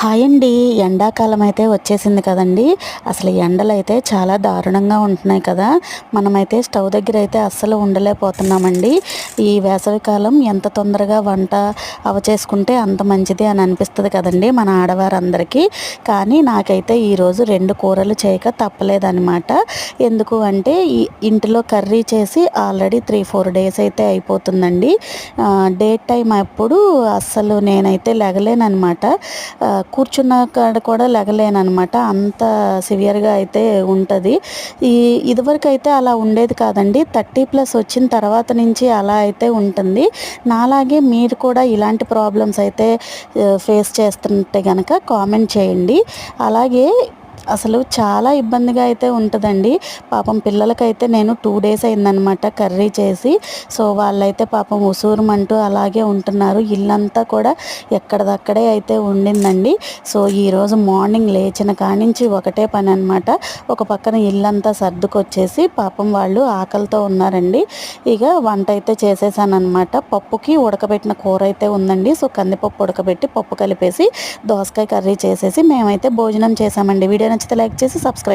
Hi అండి. ఎండాకాలం అయితే వచ్చేసింది కదండి. అసలు ఎండలు అయితే చాలా దారుణంగా ఉంటున్నాయి కదా. మనమైతే స్టవ్ దగ్గర అయితే అస్సలు ఉండలేకపోతున్నామండి. ఈ వేసవికాలం ఎంత తొందరగా వంట అవ చేసుకుంటే అంత మంచిది అని అనిపిస్తుంది కదండి మన ఆడవారందరికీ. కానీ నాకైతే ఈరోజు రెండు కూరలు చేయక తప్పలేదన్నమాట. ఎందుకు అంటే ఈ ఇంటిలో కర్రీ చేసి ఆల్రెడీ త్రీ ఫోర్ డేస్ అయితే అయిపోతుందండి. డే టైం అప్పుడు అస్సలు నేనైతే లెగలేనమాట కూర్చున్న కాడ కూడా లెగలేనమాట అంత సివియర్గా అయితే ఉంటుంది. ఈ ఇదివరకు అయితే అలా ఉండేది కాదండి. థర్టీ ప్లస్ వచ్చిన తర్వాత నుంచి అలా అయితే ఉంటుంది. నాలాగే మీరు కూడా ఇలాంటి ప్రాబ్లమ్స్ అయితే ఫేస్ చేస్తుంటే కనుక కామెంట్ చేయండి. అలాగే అసలు చాలా ఇబ్బందిగా అయితే ఉంటుందండి. పాపం పిల్లలకైతే నేను టూ డేస్ అయిందనమాట కర్రీ చేసి. సో వాళ్ళైతే పాపం ఉసూరుమంటూ అలాగే ఉంటున్నారు. ఇల్లంతా కూడా ఎక్కడిదక్కడే అయితే ఉండిందండి. సో ఈరోజు మార్నింగ్ లేచిన కానించి ఒకటే పని అనమాట ఒక పక్కన ఇల్లంతా సర్దుకొచ్చేసి పాపం వాళ్ళు ఆకలితో ఉన్నారండి. ఇక వంట అయితే చేసేసానమాట పప్పుకి ఉడకబెట్టిన కూర అయితే ఉందండి. సో కందిపప్పు ఉడకబెట్టి పప్పు కలిపేసి దోసకాయ కర్రీ చేసేసి మేమైతే భోజనం చేసామండి. వీడియో నచ్చితే లైక్ చేసి సబ్స్క్రైబ్